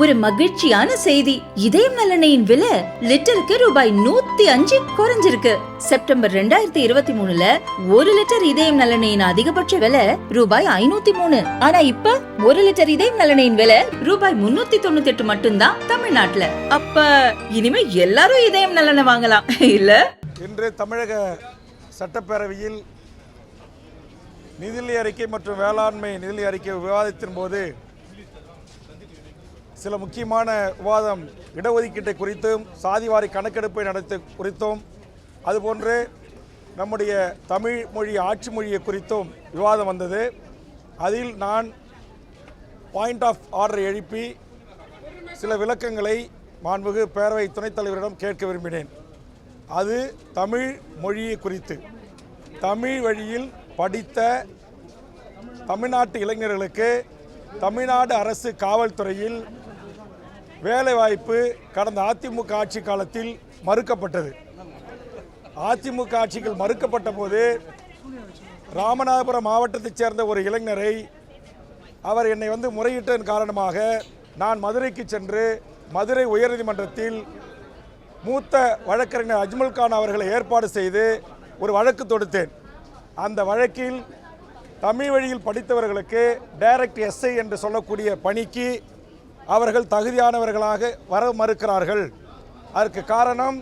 ஒரு மகிழ்ச்சியான செய்தி. இதயம் நலனையின் விலை லிட்டருக்கு ரூபாய் நூத்தி அஞ்சு குறைஞ்சிருக்கு. செப்டம்பர் ரெண்டாயிரத்தி இருபத்தி மூணுல ஒரு லிட்டர் இதயம் நலனையின் அதிகபட்ச விலை ரூபாய் ஐநூத்தி மூணு. ஆனா இப்ப ஒரு லிட்டர் இதயம் நலனையின் விலை ரூபாய் முன்னூத்தி தொண்ணூத்தி எட்டு மட்டும்தான் தமிழ்நாட்டுல. அப்ப இனிமே எல்லாரும் இதயம் நலனை வாங்கலாம். இல்ல? இன்று தமிழக சட்டப்பேரவையில் நிதிநிலை அறிக்கை மற்றும் வேளாண்மை நிதிநிலை அறிக்கை விவாதத்தின் போது சில முக்கியமான விவாதம் இடஒதுக்கீட்டை குறித்தும் சாதிவாரி கணக்கெடுப்பை நடத்த குறித்தும் அதுபோன்று நம்முடைய தமிழ் மொழி ஆட்சி மொழியை குறித்தும் விவாதம் வந்தது. அதில் நான் பாயிண்ட் ஆஃப் ஆர்டர் எழுப்பி சில விளக்கங்களை மாண்புகு பேரவை துணைத் தலைவரிடம் கேட்க விரும்பினேன். அது தமிழ் மொழியை குறித்து. தமிழ் வழியில் படித்த தமிழ்நாட்டு இளைஞர்களுக்கு தமிழ்நாடு அரசு காவல்துறையில் வேலைவாய்ப்பு கடந்த அதிமுக ஆட்சி காலத்தில் மறுக்கப்பட்டது. அதிமுக ஆட்சிகள் மறுக்கப்பட்ட போது ராமநாதபுரம் மாவட்டத்தைச் சேர்ந்த ஒரு இளைஞரை அவர் என்னை வந்து முறையிட்டதன் காரணமாக நான் மதுரைக்கு சென்று மதுரை உயர்நீதிமன்றத்தில் மூத்த வழக்கறிஞர் அஜ்மல் கான் அவர்களை ஏற்பாடு செய்து ஒரு வழக்கு தொடுத்தேன். அந்த வழக்கில் தமிழ் வழியில் படித்தவர்களுக்கு டைரக்ட் எஸ்ஐ என்று சொல்லக்கூடிய பணிக்கு அவர்கள் தகுதியானவர்களாக வர மறுக்கிறார்கள். அதற்கு காரணம்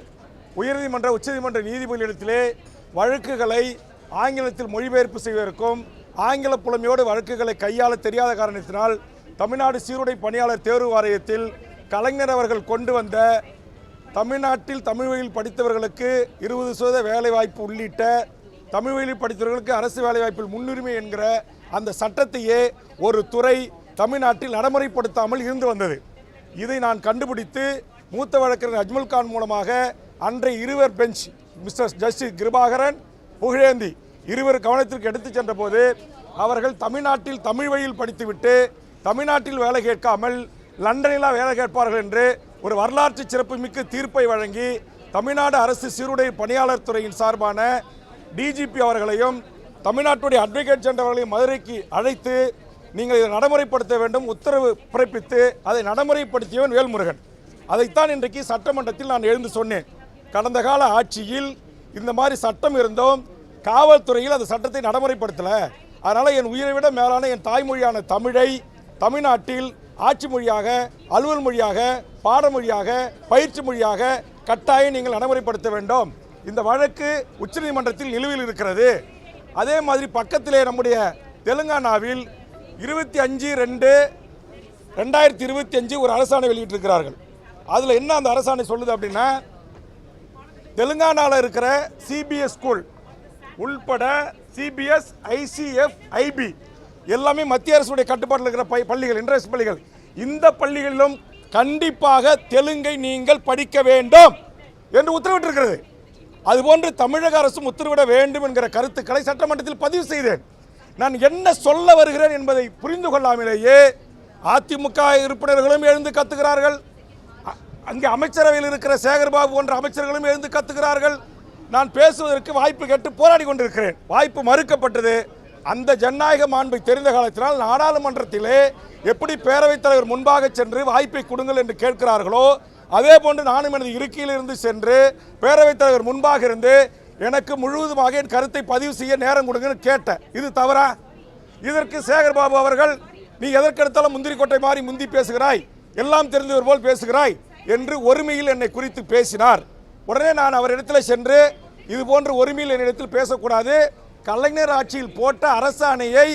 உயர்நீதிமன்ற உச்சநீதிமன்ற நீதிபதிகளிடத்திலே வழக்குகளை ஆங்கிலத்தில் மொழிபெயர்ப்பு செய்வதற்கும் ஆங்கில புலமையோடு வழக்குகளை கையாள தெரியாத காரணத்தினால் தமிழ்நாடு சீருடை பணியாளர் தேர்வு வாரியத்தில் கலைஞர் அவர்கள் கொண்டு வந்த தமிழ்நாட்டில் தமிழ் வழியில் படித்தவர்களுக்கு இருபது சதவீத வேலைவாய்ப்பு உள்ளிட்ட தமிழ் வழியில் படித்தவர்களுக்கு அரசு வேலைவாய்ப்பில் முன்னுரிமை என்கிற அந்த சட்டத்தையே ஒரு துறை தமிழ்நாட்டில் நடைமுறைப்படுத்தாமல் இருந்து வந்தது. இதை நான் கண்டுபிடித்து மூத்த வழக்கறிஞர் அஜ்மல் கான் மூலமாக அன்றைய இருவர் bench mister justice Kirubakaran Pugazhendhi இருவர் கவனத்திற்கு எடுத்துச் சென்றபோது அவர்கள் தமிழ்நாட்டில் தமிழ் வழியில் படித்துவிட்டு தமிழ்நாட்டில் வேலை கேட்காமல் லண்டனில் வேலை கேட்பார்கள் என்று ஒரு வரலாற்று சிறப்புமிக்க தீர்ப்பை வழங்கி தமிழ்நாடு அரசு சீருடை பணியாளர் துறையின் சார்பான டிஜிபி அவர்களையும் தமிழ்நாட்டுடைய அட்வொகேட் சென்றவர்களையும் மதுரைக்கு அழைத்து நீங்கள் இதை நடைமுறைப்படுத்த வேண்டும் உத்தரவு பிறப்பித்து அதை நடைமுறைப்படுத்தியவன் வேல்முருகன். அதைத்தான் இன்றைக்கு சட்டமன்றத்தில் நான் எழுந்து சொன்னேன். கடந்த கால ஆட்சியில் இந்த மாதிரி சட்டம் இருந்தோம். காவல்துறையில் அந்த சட்டத்தை நடைமுறைப்படுத்தலை. அதனால் என் உயிரை விட மேலான என் தாய்மொழியான தமிழை தமிழ்நாட்டில் ஆட்சி மொழியாக அலுவல் மொழியாக பாடமொழியாக பயிற்சி மொழியாக கட்டாயம் நீங்கள் நடைமுறைப்படுத்த வேண்டும். இந்த வழக்கு உச்சநீதிமன்றத்தில் நிலுவையில் இருக்கிறது. அதே மாதிரி பக்கத்திலே நம்முடைய தெலுங்கானாவில் இருபத்தி அஞ்சு ரெண்டு ரெண்டாயிரத்தி இருபத்தி அஞ்சு ஒரு அரசாணை வெளியிட்டிருக்கிறார்கள். அதில் என்ன அந்த அரசாணை சொல்லுது அப்படின்னா தெலுங்கானாவில் இருக்கிற சிபிஎஸ் ஸ்கூல் உள்பட C B S I C F I B எல்லாமே மத்திய அரசுடைய கட்டுப்பாட்டில் இருக்கிற பை- பள்ளிகள் இன்ட்ரெஸ்ட் பள்ளிகள். இந்த பள்ளிகளிலும் கண்டிப்பாக தெலுங்கை நீங்கள் படிக்க வேண்டும் என்று உத்தரவிட்டிருக்கிறது. அதுபோன்று தமிழக அரசும் உத்தரவிட வேண்டும் என்கிற கருத்துக்களை சட்டமன்றத்தில் பதிவு செய்தேன். நான் என்ன சொல்ல வருகிறேன் என்பதை புரிந்து கொள்ளாமலேயே அதிமுக உறுப்பினர்களும் எழுந்து கத்துகிறார்கள். அங்கே அமைச்சரவையில் இருக்கிற சேகர்பாபு போன்ற அமைச்சர்களும் எழுந்து கத்துகிறார்கள். நான் பேசுவதற்கு வாய்ப்பு கேட்டு போராடி கொண்டிருக்கிறேன். வாய்ப்பு மறுக்கப்பட்டது. அந்த ஜனநாயக மாண்பை தெரிந்த காலத்தினால் நாடாளுமன்றத்திலே எப்படி பேரவைத் தலைவர் முன்பாக சென்று வாய்ப்பை கொடுங்கள் என்று கேட்கிறார்களோ அதே போன்று நானும் எனது இருக்கையிலிருந்து சென்று பேரவைத் தலைவர் முன்பாக இருந்து எனக்கு முழுவதுமாக என் கருத்தை பதிவு செய்ய நேரம் கொடுங்கன்னு கேட்டேன். இது தவறா? இதற்கு சேகர்பாபு அவர்கள் நீ எதற்கெடுத்தாலும் முந்திரி கொட்டை மாறி முந்தி பேசுகிறாய் எல்லாம் தெரிந்தவர் போல் பேசுகிறாய் என்று ஒருமையில் என்னை குறித்து பேசினார். உடனே நான் அவரிடத்தில் சென்று இது போன்ற ஒருமையில் என்னிடத்தில் பேசக்கூடாது. கலைஞர் ஆட்சியில் போட்ட அரசாணையை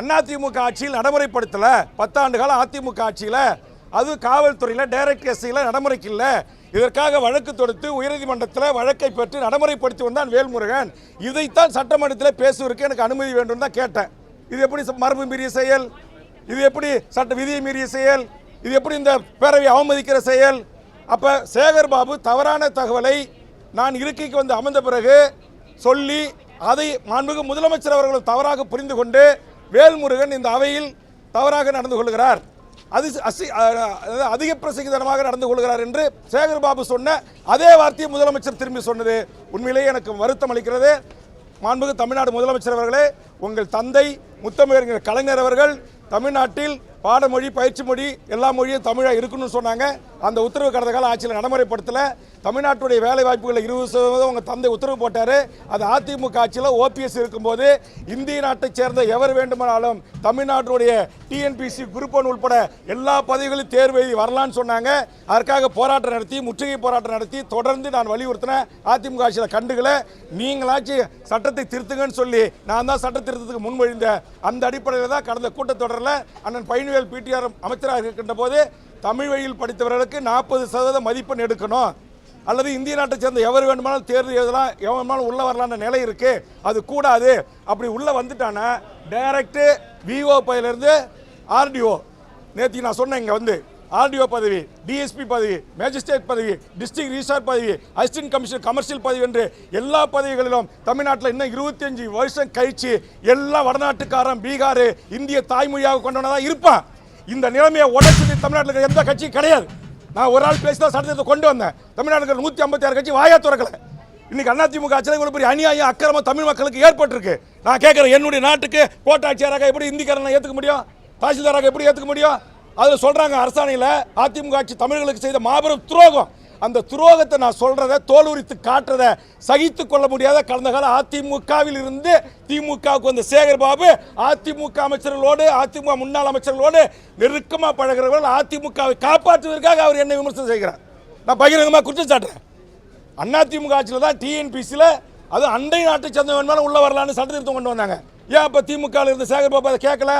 அதிமுக ஆட்சியில் நடைமுறைப்படுத்தலை. பத்தாண்டு காலம் அதிமுக ஆட்சியில். அது காவல்துறையில் டைரக்ட் எஸ்ஐயில் நடைமுறைக்கு இல்லை. இதற்காக வழக்கு தொடுத்து உயர்நீதிமன்றத்தில் வழக்கை பெற்று நடைமுறைப்படுத்தி வந்தான் வேல்முருகன். இதைத்தான் சட்டமன்றத்தில் பேசுவதற்கு எனக்கு அனுமதி வேண்டும் தான் கேட்டேன். இது எப்படி மரபு மீறிய செயல்? இது எப்படி சட்ட விதியை மீறிய செயல்? இது எப்படி இந்த பேரவை அவமதிக்கிற செயல்? அப்போ சேகர் பாபு தவறான தகவலை நான் இருக்கைக்கு வந்து அமர்ந்த பிறகு சொல்லி அதை மாண்புமிகு முதலமைச்சர் அவர்களும் தவறாக புரிந்து கொண்டு வேல்முருகன் இந்த அவையில் தவறாக நடந்து கொள்கிறார். அது அசி அதாவது அதிக பிரசங்கிதனமாக நடந்து கொள்கிறார் என்று சேகர் பாபு சொன்ன அதே வார்த்தையை முதலமைச்சர் திரும்பி சொன்னது. உண்மையிலேயே எனக்கு வருத்தம் அளிக்கிறது. மாண்புமிகு தமிழ்நாடு முதலமைச்சர் அவர்களே உங்கள் தந்தை முத்தமிழறிஞர் கலைஞர் அவர்கள் தமிழ்நாட்டில் பாடமொழி பயிற்சி மொழி எல்லா மொழியும் தமிழாக இருக்கணும்னு சொன்னாங்க. அந்த உத்தரவு கடந்த கால ஆட்சியில் நடைமுறைப்படுத்தல. தமிழ்நாட்டுடைய வேலை வாய்ப்புகளை இருபது சதவீதம் உங்கள் தந்தை உத்தரவு போட்டார். அது அதிமுக ஆட்சியில் ஓபிஎஸ் இருக்கும்போது இந்திய நாட்டைச் சேர்ந்த எவர் வேண்டுமானாலும் தமிழ்நாட்டுடைய டிஎன்பிசி குரூப் ஒன் உட்பட எல்லா பதவிகளும் தேர்வு எழுதி வரலான்னு சொன்னாங்க. அதற்காக போராட்டம் நடத்தி முற்றுகை போராட்டம் நடத்தி தொடர்ந்து நான் வலியுறுத்தினேன் அதிமுக ஆட்சியில் கண்டுகளை நீங்களாச்சும் சட்டத்தை திருத்துங்கன்னு சொல்லி நான் தான் சட்ட திருத்தத்துக்கு முன்மொழிந்தேன் அந்த அடிப்படையில் தான் கடந்த கூட்டத்தொடரில் அண்ணன் பொறியியல் பிடிஆர் அமைச்சராக இருக்கின்ற போது தமிழ் வழியில் படித்தவர்களுக்கு நாற்பது சதவீத மதிப்பெண் எடுக்கணும். அல்லது இந்திய நாட்டை சேர்ந்த எவர் வேண்டுமானாலும் தேர்வு எழுதலாம் எவன் வேணுமானாலும் உள்ளே வரலான்ற நிலை இருக்குது அது கூடாது. அப்படி உள்ளே வந்துட்டானா டைரக்டு விஓ பையிலேருந்து ஆர்டிஓ நேற்று நான் சொன்னேன் இங்கே வந்து. ஆர்டிஓ பதவி டிஎஸ்பி பதவி மேஜிஸ்ட்ரேட் பதவி டிஸ்ட்ரிக்ட் ரிசார்ட் பதவி அசிஸ்டன்ட் கமிஷனர் கமர்ஷியல் பதவி என்று எல்லா பதவிகளிலும் தமிழ்நாட்டில் இன்னும் இருபத்தஞ்சு வருஷம் கழிச்சு எல்லா வடநாட்டுக்காரன் பீகார் இந்திய தாய்மொழியாக கொண்டவனாக இருப்பான். இந்த நிலைமையை உடச்சு தமிழ்நாட்டில் இருக்கிற எந்த கட்சியும் கிடையாது. நான் ஒரு ஆள் பேசி தான் சட்டத்தை கொண்டு வந்தேன். தமிழ்நாட்டில் நூற்றி ஐம்பத்தி ஆறு கட்சி வாயா திறக்கல. இன்னைக்கு அதிமுக ஆட்சியில் பெரிய அநியாயம் அக்கிரமம் தமிழ் மக்களுக்கு ஏற்பட்டிருக்கு. நான் கேட்குறேன் என்னுடைய நாட்டுக்கு கோட்டாட்சியராக எப்படி இந்திக்காரனை ஏற்றுக்க முடியும்? தாசில்தாராக எப்படி ஏற்றுக்க முடியும்? அதில் சொல்கிறாங்க அரசாணையில் அதிமுக ஆட்சி தமிழர்களுக்கு செய்த மாபெரும் துரோகம். அந்த துரோகத்தை நான் சொல்றத தோலுரித்து காட்டுறத சகித்து கொள்ள முடியாத கடந்த கால அதிமுகவில் இருந்து திமுகவுக்கு வந்த சேகர் பாபு அதிமுக அமைச்சர்களோடு அதிமுக முன்னாள் அமைச்சர்களோடு நெருக்கமாக பழகிறவர்கள் அதிமுகவை காப்பாற்றுவதற்காக அவர் என்னை விமர்சனம் செய்கிறார். நான் பகிரங்கமாக குற்றம் சாட்டுறேன். அதிமுக ஆட்சியில் தான் டிஎன்பிசியில் அது அண்டை நாட்டை சேர்ந்தவன் மேலே உள்ள வரலான்னு சட்டத்திருத்தம் கொண்டு வந்தாங்க. ஏன் இப்போ திமுகவில் இருந்த சேகர் பாபு அதை கேட்கல?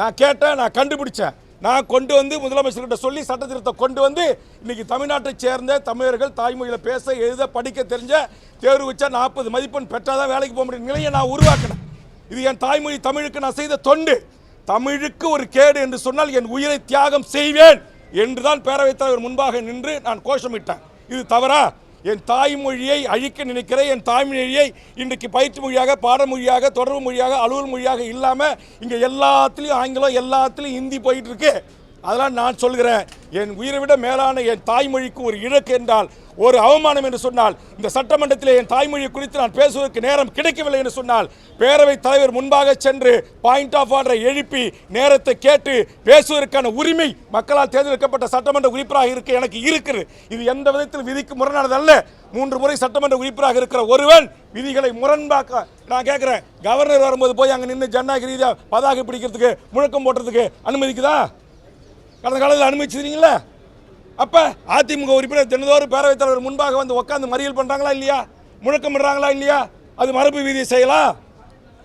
நான் கேட்டேன் நான் கண்டுபிடிச்சேன். நான் கொண்டு வந்து முதலமைச்சர்கிட்ட சொல்லி சட்டத்திருத்தம் கொண்டு வந்து இன்னைக்கு தமிழ்நாட்டை சேர்ந்த தமிழர்கள் தாய்மொழியில் பேச எழுத படிக்க தெரிஞ்ச தேர்வு வச்சா நாற்பது மதிப்பெண் பெற்றாதான் வேலைக்கு போக முடியும். நிலையை நான் உருவாக்கினேன். இது என் தாய்மொழி தமிழுக்கு நான் செய்த தொண்டு. தமிழுக்கு ஒரு கேடு என்று சொன்னால் என் உயிரை தியாகம் செய்வேன் என்றுதான் பேரவைத் தலைவர் முன்பாக நின்று நான் கோஷமிட்டேன். இது தவறா? என் தாய்மொழியை அழிக்க நினைக்கிற என் தாய்மொழியை இன்றைக்கு பயிற்சி மொழியாக பாடமொழியாக தொடர்பு மொழியாக அலுவல் மொழியாக இல்லாமல் இங்கே எல்லாத்துலேயும் ஆங்கிலம் எல்லாத்துலேயும் ஹிந்தி போயிட்டுருக்கு அதெல்லாம் நான் சொல்கிறேன் என் உயிரை விட மேலான என் தாய்மொழிக்கு ஒரு இழக்கு என்றால் ஒரு அவமானம் என்று சொன்னால் இந்த சட்டமன்றத்தில் என் தாய்மொழி குறித்து நான் பேசுவதற்கு நேரம் கிடைக்கவில்லை என்று சொன்னால் பேரவைத் தலைவர் முன்பாக சென்று பாயிண்ட் ஆஃப் ஆர்டரை எழுப்பி நேரத்தை கேட்டு பேசுவதற்கான உரிமை மக்களால் தேர்ந்தெடுக்கப்பட்ட சட்டமன்ற உறுப்பினராக இருக்க எனக்கு இருக்கிறது இது எந்த விதத்தில் விதிக்கு முரணானதல்ல. மூன்று முறை சட்டமன்ற உறுப்பினராக இருக்கிற ஒருவன் விதிகளை முரண்பாக்க நான் கேட்குறேன் கவர்னர் வரும்போது போய் அங்கே நின்று ஜனநாயக ரீதியாக பதாகை பிடிக்கிறதுக்கு முழக்கம் போடுறதுக்கு அனுமதிக்குதா? கடந்த காலத்தில் அனுமதிச்சிருக்கீங்களா அப்போ அதிமுக உறுப்பினர் தினதோறும் பேரவைத் தலைவர் முன்பாக வந்து உட்காந்து மறியல் பண்ணுறாங்களா இல்லையா? முழக்கமிடுறாங்களா இல்லையா? அது மரபு வீதியை செய்யலாம்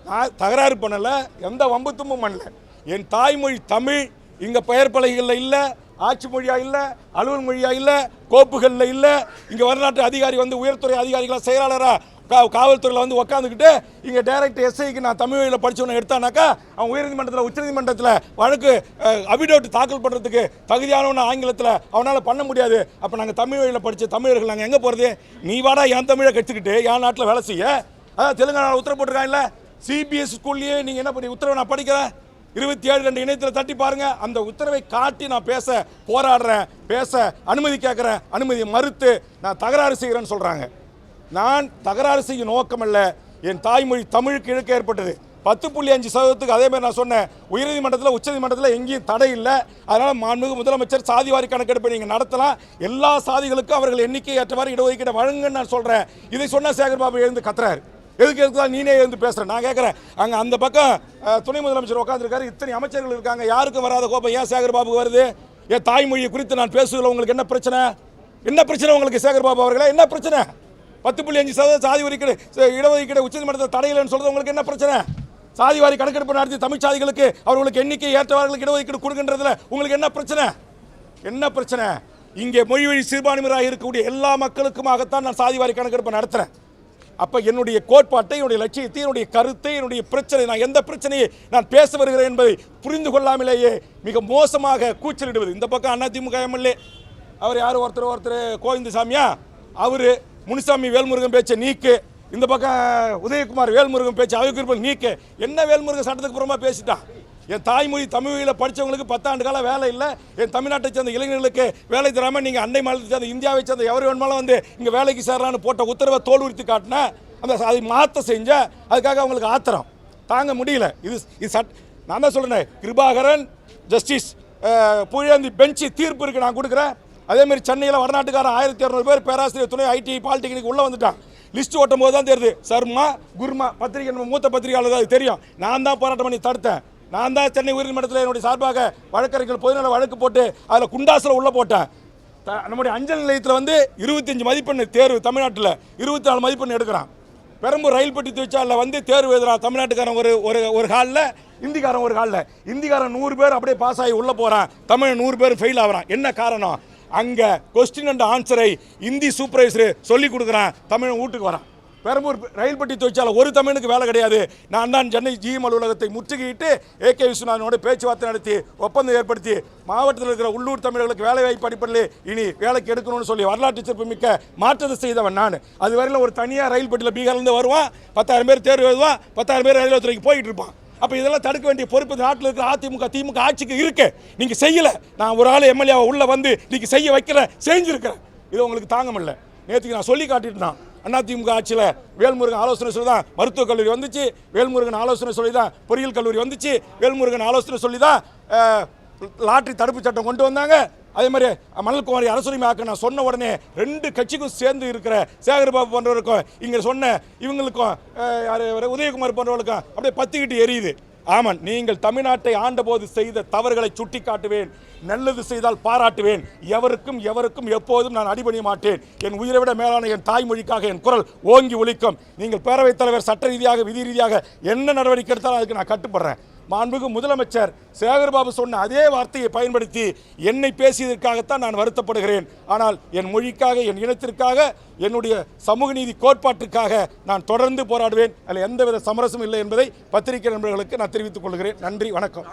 நான் தகராறு பண்ணலை எந்த வம்பு தும்பும் பண்ணல. என் தாய்மொழி தமிழ் இங்கே பெயர் பலகைகளில் இல்லை ஆட்சி மொழியாக இல்லை அலுவல் மொழியாக இல்லை கோப்புகளில் இல்லை. இங்கே வரலாற்று அதிகாரி வந்து உயர்த்துறை அதிகாரிகளாக செயலாளரா காவல்துறையில் வந்து உக்காந்துக்கிட்டு இங்கே டைரக்ட் எஸ்ஐக்கு நான் தமிழ் வழியில் படித்தவனை எடுத்தானாக்கா அவன் உயர்நீதிமன்றத்தில் உச்சநீதிமன்றத்தில் வழக்கு அபிடவுட் தாக்கல் பண்ணுறதுக்கு தகுதியானவன ஆங்கிலத்தில் அவனால் பண்ண முடியாது. அப்போ நாங்கள் தமிழ் வழியில் படித்த தமிழர்கள் நாங்கள் எங்கே போகிறது நீ வாடா என் தமிழை கற்றுக்கிட்டு என் நாட்டில் வேலை செய்ய. அதான் தெலுங்கானாவில் உத்தரவு போட்டிருக்காங்கல்ல சிபிஎஸ் ஸ்கூல்லையே நீங்கள் என்ன பண்ணி உத்தரவை நான் படிக்கிறேன். இருபத்தி ஏழு ரெண்டு இணையத்தில் தட்டி பாருங்க. அந்த உத்தரவை காட்டி நான் பேச போராடுறேன். பேச அனுமதி கேட்குறேன் அனுமதி மறுத்து நான் தகராறு செய்கிறேன்னு சொல்கிறாங்க நான் தகராறு செய்யும் நோக்கமல்ல. என் தாய்மொழி தமிழுக்கு இழுக்க ஏற்பட்டது. பத்து புள்ளி அஞ்சு சதவீதத்துக்கு அதே மாதிரி நான் சொன்னேன். உயர்நீதிமன்றத்தில் உச்சநீதிமன்றத்தில் எங்கேயும் தடை இல்லை. அதனால் மாண்புமிகு முதலமைச்சர் சாதிவாரி கணக்கெடுப்பை நீங்கள் நடத்தலாம். எல்லா சாதிகளுக்கும் அவர்கள் எண்ணிக்கை ஏற்றவாறு இடஒதுக்கீடு வழங்குன்னு நான் சொல்கிறேன் இதை சொன்ன சேகர் பாபு எழுந்து கத்துறாரு. எதுக்கு எதுக்கு தான் நீனே எழுந்து பேசுகிறேன் நான் கேட்குறேன் அங்கே அந்த பக்கம் துணை முதலமைச்சர் உட்காந்துருக்காரு இத்தனை அமைச்சர்கள் இருக்காங்க. யாருக்கும் வராத கோபம் ஏன் சேகர் பாபு வருது? என் தாய்மொழியை குறித்து நான் பேசுகிறேன் உங்களுக்கு என்ன பிரச்சனை? என்ன பிரச்சனை உங்களுக்கு சேகர் பாபு அவர்களே? என்ன பிரச்சனை? பத்து புள்ளி அஞ்சு சதவீதம் சாதி ஒதுக்கீடு இடஒதுக்கீடு உச்சநீதிமன்றத்தில் தடையில்லைன்னு சொல்றது உங்களுக்கு என்ன பிரச்சனை? சாதி வாரி கணக்கெடுப்பு நடத்தி தமிழ் சாதிகளுக்கு அவர்களுக்கு எண்ணிக்கை ஏற்றவர்களுக்கு இடஒதுக்கீடு கொடுக்கின்றதுல உங்களுக்கு என்ன பிரச்சனை? என்ன பிரச்சனை? இங்கே மொழி வழி சிறுபான்மையினராக இருக்கக்கூடிய எல்லா மக்களுக்குமாகத்தான் நான் சாதி வாரி நடத்துகிறேன் அப்போ என்னுடைய கோட்பாட்டை என்னுடைய லட்சியத்தை என்னுடைய கருத்தை என்னுடைய பிரச்சனை நான் எந்த பிரச்சனையை நான் பேச வருகிறேன் என்பதை புரிந்து கொள்ளாமலேயே மிக மோசமாக கூச்சலிடுவது. இந்த பக்கம் அதிமுக எம்எல்ஏ அவர் யார் ஒருத்தர் ஒருத்தர் கோவிந்தசாமியா? அவர் முனுசாமி வேல்முருகன் பேச்சை நீக்கு இந்த பக்கம் உதயகுமார் வேல்முருகன் பேச்சு அவைக்குறிப்பில் நீக்கு. என்ன வேல்முருகன் சட்டத்துக்கு புறமா பேசிட்டான் என் தாய்மொழி தமிழ்மொழியில் படித்தவங்களுக்கு பத்தாண்டு காலம் வேலை இல்லை. என் தமிழ்நாட்டை சேர்ந்த இளைஞர்களுக்கு வேலை தராமல் நீங்கள் அண்டை மாநிலத்தை சேர்ந்த இந்தியாவை சேர்ந்த எவர் வேணுமாலும் வந்து இங்கே வேலைக்கு சேரலான்னு போட்ட உத்தரவை தோல் உரித்து காட்டினேன் அந்த அதை மாற்ற செஞ்ச அதுக்காக அவங்களுக்கு ஆத்திரம். தாங்க முடியல. இது இது சட் நான் தான் சொல்கிறேன் கிருபாகரன் ஜஸ்டிஸ் அஹ், பெஞ்சு தீர்ப்பு இருக்குது நான் கொடுக்குறேன். அதே மாதிரி சென்னையில் வடநாட்டுக்காரன் ஆயிரத்தி இரநூறு பேர் பேராசிரியர் துணை ஐடி பாலிடெக்னிக் உள்ளே வந்துட்டான். லிஸ்ட் ஓட்டும் போது தான் தெரியுது. சர்மா குர்மா பத்திரிகை நம்ம மூத்த பத்திரிகையாளர் அது தெரியும். நான் தான் போராட்டம் பண்ணி தடுத்தேன். நான் தான் சென்னை உயர்நீதிமன்றத்தில் என்னுடைய சார்பாக வழக்கறிஞர்கள் பொதுநல வழக்கு போட்டு அதில் குண்டாசில் உள்ளே போட்டேன். த- நம்முடைய அஞ்சல் நிலையத்தில் வந்து இருபத்தஞ்சு மதிப்பெண் தேர்வு தமிழ்நாட்டில் இருபத்தி நாலு மதிப்பெண் எடுக்கிறான். பெரம்பூர் ரயில் பெட்டி தொழிற்சாலையில் வந்து தேர்வு எழுதுறான் தமிழ்நாட்டுக்காரன் ஒரு ஒரு ஒரு ஹாலில் இந்திக்காரன் ஒரு ஹாலில். இந்திக்காரன் நூறு பேர் அப்படியே பாஸ் ஆகி உள்ளே போகிறான் தமிழ் நூறு பேர் ஃபெயில் ஆகுறான். என்ன காரணம்? அங்கே கொஸ்டின் அண்ட் ஆன்சரை இந்தி சூப்பர்வைசர் சொல்லி கொடுக்குறான். தமிழ் வீட்டுக்கு வரான். பெரம்பூர் ரயில் பெட்டி தொழிற்சாலை ஒரு தமிழுக்கு வேலை கிடையாது. நான் தான் சென்னை ஜிஎம் அலுவலகத்தை முற்றுகையிட்டு கே விஸ்வநாதனோட பேச்சுவார்த்தை நடத்தி ஒப்பந்தம் ஏற்படுத்தி மாவட்டத்தில் இருக்கிற உள்ளூர் தமிழர்களுக்கு வேலை வாய்ப்பு அடிப்படையில் இனி வேலைக்கு எடுக்கணும்னு சொல்லி வரலாற்று சிறப்பு மிக்க மாற்றத்தை செய்தவன் நான். அதுவரையில் ஒரு தனியாக ரயில் பெட்டியில் பீகார்லேருந்து வருவான் பத்தாயிரம் பேர் தேர்வு எழுதுவான் பத்தாயிரம் பேர் ரயில்வே துறைக்கு போயிட்டு இருப்பான். அப்போ இதெல்லாம் தடுக்க வேண்டிய பொறுப்பு இந்த நாட்டில் இருக்கிற அதிமுக திமுக ஆட்சிக்கு இருக்கு. நீங்கள் செய்யலை. நான் ஒரு ஆள் எம்எல்ஏவை உள்ளே வந்து இன்றைக்கி செய்ய வைக்கிறேன் செஞ்சுருக்கிறேன். இது உங்களுக்கு தாங்க முடியல நேற்றுக்கு நான் சொல்லி காட்டிட்டேன் அதிமுக ஆட்சியில் வேல்முருகன் ஆலோசனை சொல்லி தான் மருத்துவக் கல்லூரி வந்துச்சு. வேல்முருகன் ஆலோசனை சொல்லி தான் பொறியியல் கல்லூரி வந்துச்சு. வேல்முருகன் ஆலோசனை சொல்லி தான் லாட்ரி தடுப்பு சட்டம் கொண்டு வந்தாங்க. அதே மாதிரி மணல்குமாரி அரசுரிமை ஆக்க நான் சொன்ன உடனே ரெண்டு கட்சிக்கும் சேர்ந்து இருக்கிற சேகர்பாபு போன்றவருக்கும் இங்கே சொன்ன இவங்களுக்கும் உதயகுமார் போன்றவர்களுக்கும் அப்படியே பத்திக்கிட்டு எரியுது. ஆமாம் நீங்கள் தமிழ்நாட்டை ஆண்டபோது செய்த தவறுகளை சுட்டி காட்டுவேன் நல்லது செய்தால் பாராட்டுவேன். எவருக்கும் எவருக்கும் எப்போதும் நான் அடிபணிய மாட்டேன். என் உயிரை விட மேலான என் தாய்மொழிக்காக என் குரல் ஓங்கி ஒழிக்கும் நீங்கள் பேரவைத் தலைவர் சட்ட ரீதியாக விதி ரீதியாக என்ன நடவடிக்கை எடுத்தாலும் அதுக்கு நான் கட்டுப்படுறேன். மாண்புக்கு முதலமைச்சர் சேகர்பாபு சொன்ன அதே வார்த்தையை பயன்படுத்தி என்னை பேசியதற்காகத்தான் நான் வருத்தப்படுகிறேன். ஆனால் என் மொழிக்காக என் இனத்திற்காக என்னுடைய சமூக நீதி கோட்பாட்டிற்காக நான் தொடர்ந்து போராடுவேன். அதில் எந்தவித சமரசமும் இல்லை என்பதை பத்திரிகை நண்பர்களுக்கு நான் தெரிவித்துக் கொள்கிறேன். நன்றி வணக்கம்.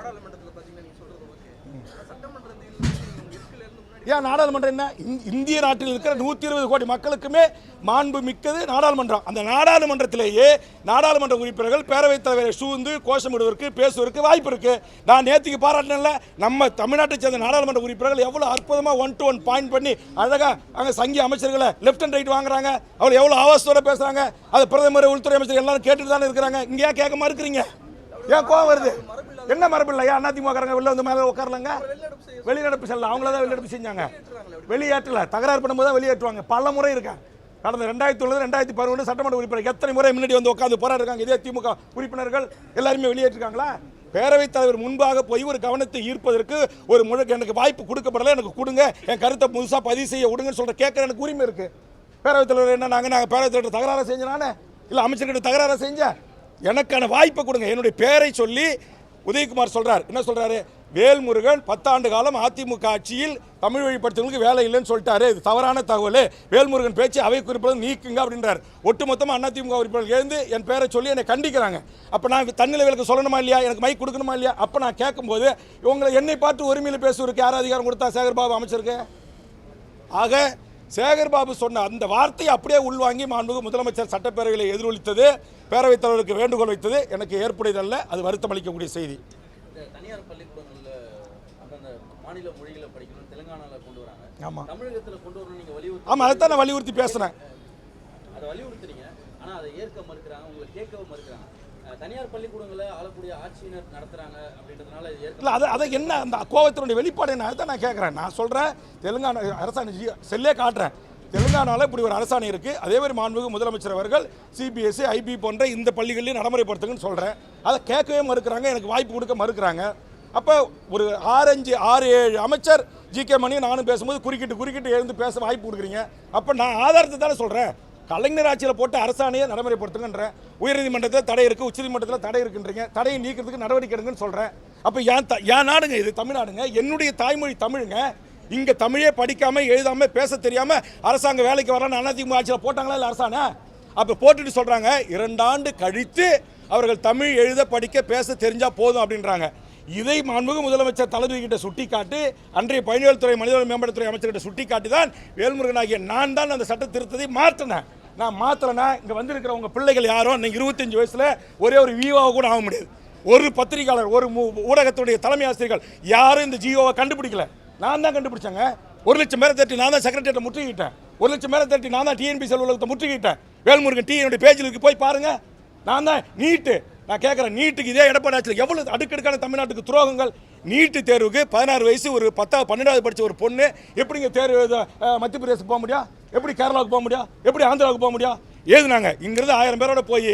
ஏன் நாடாளுமன்றம் என்ன? இந்திய நாட்டில் இருக்கிற நூற்றி இருபது கோடி மக்களுக்குமே மாண்பு மிக்கது நாடாளுமன்றம். அந்த நாடாளுமன்றத்திலேயே நாடாளுமன்ற உறுப்பினர்கள் பேரவைத் தலைவரை சூழ்ந்து கோஷமிடுவதற்கு பேசுவதற்கு வாய்ப்பு இருக்கு. நான் நேற்றுக்கு பாராட்டினேன்ல நம்ம தமிழ்நாட்டை சேர்ந்த நாடாளுமன்ற உறுப்பினர்கள் எவ்வளோ அற்புதமாக ஒன் டு ஒன் பாயிண்ட் பண்ணி அழகாக அங்கே சங்கி அமைச்சர்களை லெஃப்ட் அண்ட் ரைட் வாங்குறாங்க. அவங்க எவ்வளோ ஆவாசத்தோடு பேசுகிறாங்க அது பிரதமர் உள்துறை அமைச்சர் எல்லாரும் கேட்டுட்டு தானே இருக்கிறாங்க. இங்கே கேட்க கேட்க இருக்கிறீங்க ஏன் கோவம் வருது? என்ன மரபு இல்லையா அதிமுகக்காரங்க வெளில வந்து மேலே உட்காரலங்க? வெளிநடப்பு செல்ல. அவங்கள தான் வெளிநடப்பு செஞ்சாங்க. வெளியேற்றல. தகராறு பண்ணும்போது தான் வெளியேற்றுவாங்க. பல முறை இருக்காங்க கடந்த ரெண்டாயிரத்தி ஒன்று ரெண்டாயிரத்தி பதினொன்று சட்டமன்ற உறுப்பினர் எத்தனை முறை முன்னாடி வந்து உட்காந்து போராடுறாங்க இதே திமுக உறுப்பினர்கள் எல்லாருமே வெளியேற்றிருக்காங்களா? பேரவைத் தலைவர் முன்பாக போய் ஒரு கவனத்தை ஈர்ப்பதற்கு ஒரு முழு எனக்கு வாய்ப்பு கொடுக்கப்படலை. எனக்கு கொடுங்க. என் கருத்தை புதுசாக பதிவு செய்ய விடுங்கன்னு சொல்கிற கேட்குற எனக்கு உரிமை இருக்குது பேரவைத் தலைவர் என்ன நாங்கள் நாங்கள் பேரவைத் தலைவர் தகராறு செஞ்சனானே இல்லை அமைச்சர்கிட்ட தகராறு செஞ்சேன் எனக்கான வாய்ப்பை கொடுங்க. என்னுடைய பேரை சொல்லி உதயகுமார் சொல்கிறார் என்ன சொல்கிறாரு வேல்முருகன் பத்தாண்டு காலம் அதிமுக ஆட்சியில் தமிழ் வழிப்படுத்தவங்களுக்கு வேலை இல்லைன்னு சொல்லிட்டாரு. இது தவறான தகவல். வேல்முருகன் பேச்சு அவை குறிப்பிடம் நீக்குங்க அப்படின்றார். ஒட்டுமொத்தமாக அதிமுக உறுப்பினர்கள் எழுந்து என் பேரை சொல்லி என்னை கண்டிக்கிறாங்க. அப்போ நான் தன்னிலைகளுக்கு சொல்லணுமா இல்லையா? எனக்கு மைக் கொடுக்கணுமா இல்லையா? அப்போ நான் கேட்கும்போது இவங்களை என்னை பார்த்து உரிமையில் பேசுவதற்கு யார் அதிகாரம் கொடுத்தா சேகர்பாபு அமைச்சருக்கு? ஆக சேகர்பாபு சொன்ன அந்த வார்த்தையை அப்படியே உள்வாங்கி மாண்புமிகு முதலமைச்சர் சட்டப்பேரவையில் எதிரொலித்தது. பேரவைத் தலைவருக்கு வேண்டுகோள் வைத்தது. எனக்கு ஏற்புடையதல்ல. அது வருத்தம் அளிக்கக்கூடிய செய்தி தனியார் பள்ளிக்கூடங்கள்ல மாநில மொழிகளை படிக்கணும் தெலுங்கானால கொண்டு வராங்க. ஆமா. தமிழகத்துல கொண்டு வரணும் வலியுறுத்தி ஆமாம் அதைத்தான் நான் வலியுறுத்தி பேசுனேன். அதை வலியுறுத்துறீங்க. ஆனா அதை ஏற்க மறுக்கிறாங்க உங்களை கேட்கவும் மறுக்கிறாங்க அஹ் தனியார் பள்ளிக்கூடங்களை ஆளக்கூடிய ஆட்சியினர் நடத்துறாங்க அப்படின்றதுனால இல்லை அதை அதை என்ன அந்த கோவத்தினுடைய வெளிப்பாடு என்ன? அதுதான் நான் கேட்குறேன் நான் சொல்கிறேன் தெலுங்கானா அரசாணை ஜி- செல்லே காட்டுறேன். தெலுங்கானாவில் இப்படி ஒரு அரசாணை இருக்குது அதே மாதிரி மாண்புமிகு முதலமைச்சர் அவர்கள் சிபிஎஸ்சி ஐபி போன்ற இந்த பள்ளிகளையும் நடைமுறைப்படுத்துங்கன்னு சொல்கிறேன் அதை கேட்கவே மறுக்கிறாங்க எனக்கு வாய்ப்பு கொடுக்க மறுக்கிறாங்க. அப்போ ஒரு ஆறஞ்சு ஆறு ஏழு அமைச்சர் ஜி கே மணி நானும் பேசும்போது குறுக்கிட்டு குறுக்கிட்டு எழுந்து பேச வாய்ப்பு கொடுக்குறீங்க. அப்போ நான் ஆதாரத்தை தானே சொல்கிறேன் கலைஞர் ஆட்சியில் போட்ட அரசாணையை நடைமுறைப்படுத்துங்கன்ற. உயர்நீதிமன்றத்தில் தடை இருக்குது உச்சநீதிமன்றத்தில் தடை இருக்குன்றீங்க. தடையை நீக்கிறதுக்கு நடவடிக்கை எடுங்கன்னு சொல்கிறேன் அப்போ ஏன் ஏன் நாடுங்க இது? தமிழ்நாடுங்க. என்னுடைய தாய்மொழி தமிழுங்க. இங்கே தமிழே படிக்காமல் எழுதாமல் பேச தெரியாமல் அரசாங்க வேலைக்கு வரலான்னு அதிமுக ஆட்சியில் போட்டாங்களா இல்லை அரசாணை? அப்போ போட்டுட்டு சொல்கிறாங்க இரண்டாண்டு கழித்து அவர்கள் தமிழ் எழுத படிக்க பேச தெரிஞ்சால் போதும் அப்படின்றாங்க. இதை மாண்புமிகு முதலமைச்சர் தளபதி கிட்ட சுட்டிக்காட்டி அன்றைய பயணிகள் துறை மனிதவள மேம்பாட்டுத்துறை அமைச்சர்கிட்ட சுட்டிக்காட்டி தான் வேல்முருகன் ஆகிய நான் தான் அந்த சட்ட திருத்தத்தை மாற்றினேன். நான் மாற்றலைன்னா இங்கே வந்திருக்கிற உங்கள் பிள்ளைகள் யாரும் இன்னைக்கு இருபத்தஞ்சு வயசில் ஒரே ஒரு விவாவை கூட ஆக முடியாது. ஒரு பத்திரிகையாளர் ஒரு ஊடகத்துடைய தலைமை ஆசிரியர்கள் யாரும் இந்த ஜியோவை கண்டுபிடிக்கல. நான் தான் கண்டுபிடிச்சேங்க. ஒரு லட்சம் பேரை தட்டி நான் தான் செக்ரட்டரியேட்டை முற்றுகிட்டேன் ஒரு லட்சம் பேரை தட்டி நான் தான் டிஎன்பிசி அலுவலகத்தை முற்றுகிட்டேன் வேல்முருகன் டிஎனுடைய பேஜிலுக்கு பேஜில் இருக்கு போய் பாருங்கள் நான் தான் நீட்டு. நான் கேட்குறேன் நீட்டுக்கு இதே எடப்பாடி ஆட்சியில் எவ்வளவு அடுக்கடுக்கான தமிழ்நாட்டுக்கு துரோகங்கள்? நீட்டு தேர்வுக்கு பதினாறு வயசு ஒரு பத்தாவது பன்னெண்டாவது படித்த ஒரு பொண்ணு. எப்படிங்க தேர்வு மத்திய பிரதேசம் போக முடியும் எப்படி கேரளாவுக்கு போக முடியும் எப்படி ஆந்திராவுக்கு போக முடியும் ஏதுனாங்க இங்கிருந்து ஆயிரம் பேரோட போய்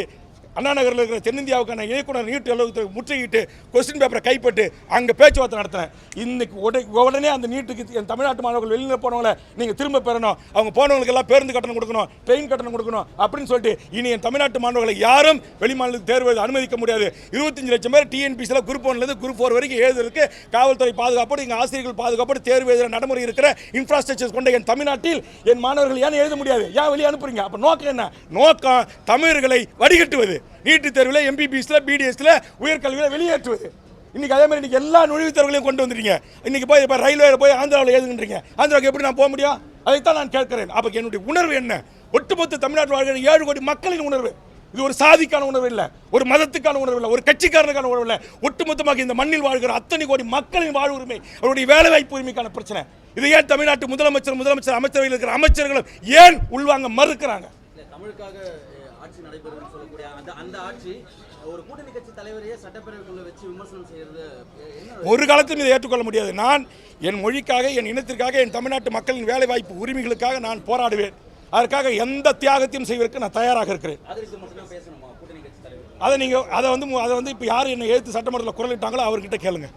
அண்ணா நகரில் இருக்கிற தென்னிந்தியாவுக்கான இயக்குனர் நீட் அலுவலகத்தை முற்றுகிட்டு கொஸ்டின் பேப்பரை கைப்பட்டு அங்கே பேச்சுவார்த்தை நடத்தினேன். இன்னைக்கு உடனே உடனே அந்த நீட்டுக்கு என் தமிழ்நாட்டு மாணவர்கள் வெளியில் போனவங்கள நீங்கள் திரும்ப பெறணும். அவங்க போனவங்களுக்கு எல்லாம் பேருந்து கட்டணம் கொடுக்கணும் ட்ரெயின் கட்டணம் கொடுக்கணும் அப்படின்னு சொல்லிட்டு இனி என் தமிழ்நாட்டு மாணவர்களை யாரும் வெளிமாநிலத்துக்கு தேர்வு அனுமதிக்க முடியாது. இருபத்தஞ்சு லட்சம் பேர் டிஎன்பிசியில் குரூப் ஒன்லேருந்து குரூப் ஃபோர் வரைக்கும் எழுதுறதுக்கு காவல்துறை பாதுகாப்போடு எங்கள் ஆசிரியர்கள் பாதுகாப்போடு தேர்வு எழுதுகிற நடைமுறை இருக்கிற இன்ஃப்ராஸ்ட்ரக்சர் கொண்ட என் தமிழ்நாட்டில் என் மாணவர்கள் ஏன் எழுத முடியாது? ஏன் வெளியே அனுப்புறீங்க? அப்போ நோக்கம் என்ன? நோக்கம் தமிழர்களை வடிகட்டுவது. நீட்டு தேர்வில் எம்பிபிஎஸ்ல பிடிஎஸ்ல உயர்கல்வியில் வெளியேற்றுவது. இன்றைக்கி அதே மாதிரி இன்னைக்கு எல்லா நுழைவுத் தேர்வுகளையும் கொண்டு வந்துருங்க இன்றைக்கி போய் இப்போ ரயில்வே போய் ஆந்திராவில் எழுதுன்றீங்க ஆந்திராவுக்கு எப்படி நான் போக முடியும்? அதைத்தான் நான் கேட்கிறேன். அப்போ என்னுடைய உணர்வு என்ன? ஒட்டுமொத்த தமிழ்நாட்டு வாழ்கிற ஏழு கோடி மக்களின் உணர்வு. இது ஒரு சாதிக்கான உணர்வு இல்லை ஒரு மதத்துக்கான உணர்வு இல்லை ஒரு கட்சிக்காரனுக்கான உணர்வு இல்லை. ஒட்டுமொத்தமாக இந்த மண்ணில் வாழ்கிற அத்தனை கோடி மக்களின் வாழ் உரிமை அவருடைய வேலைவாய்ப்பு உரிமைக்கான பிரச்சனை. இதை ஏன் தமிழ்நாட்டு முதலமைச்சர் முதலமைச்சர் அமைச்சரவையில் இருக்கிற அமைச்சர்களும் ஏன் உள்வாங்க மறுக்கிறாங்க? தமிழுக்காக ஆட்சி நடைபெறுதுன்னு சொல்லக்கூடிய அந்த அந்த ஆட்சி ஒரு கூட்டணி கட்சி தலைவரையே சட்டப்பேரவைக்குள்ள வச்சு விமர்சனம் செய்யறது ஒரு காலத்திலும் இதை ஏற்றுக்கொள்ள முடியாது. நான் என் மொழிக்காக என் இனத்திற்காக என் தமிழ்நாட்டு மக்களின் வேலைவாய்ப்பு உரிமைகளுக்காக நான் போராடுவேன். அதற்காக எந்த தியாகத்தையும் செய்வதற்கு நான் தயாராக இருக்கிறேன். அதை நீங்கள் அதை வந்து அதை வந்து இப்போ யார் என்னை எழுத்து சட்டமன்றத்தில் குரலிட்டாங்களோ அவர்கிட்ட கேளுங்க.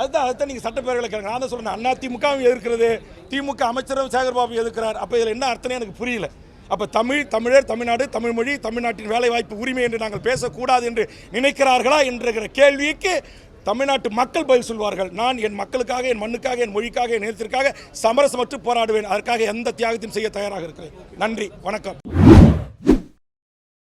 அதுதான் அதுதான் நீங்கள் சட்டப்பேரவையில் கேளுங்க. நான் தான் சொல்றேன் அண்ணா திமுகவும் எதிர்க்கிறது. திமுக அமைச்சரும் சேகர்பாபு எதிர்க்கிறார். அப்போ இதில் என்ன அர்த்தமே எனக்கு புரியல. அப்போ தமிழ் தமிழர் தமிழ்நாடு தமிழ் மொழி தமிழ்நாட்டின் வேலைவாய்ப்பு உரிமை என்று நாங்கள் பேசக்கூடாது என்று நினைக்கிறார்களா என்கிற கேள்விக்கு தமிழ்நாட்டு மக்கள் பதில் சொல்வார்கள். நான் என் மக்களுக்காக என் மண்ணுக்காக என் மொழிக்காக என் நேரத்திற்காக சமரசமற்று போராடுவேன். அதற்காக எந்த தியாகத்தையும் செய்ய தயாராக இருக்கிறேன். நன்றி. வணக்கம்.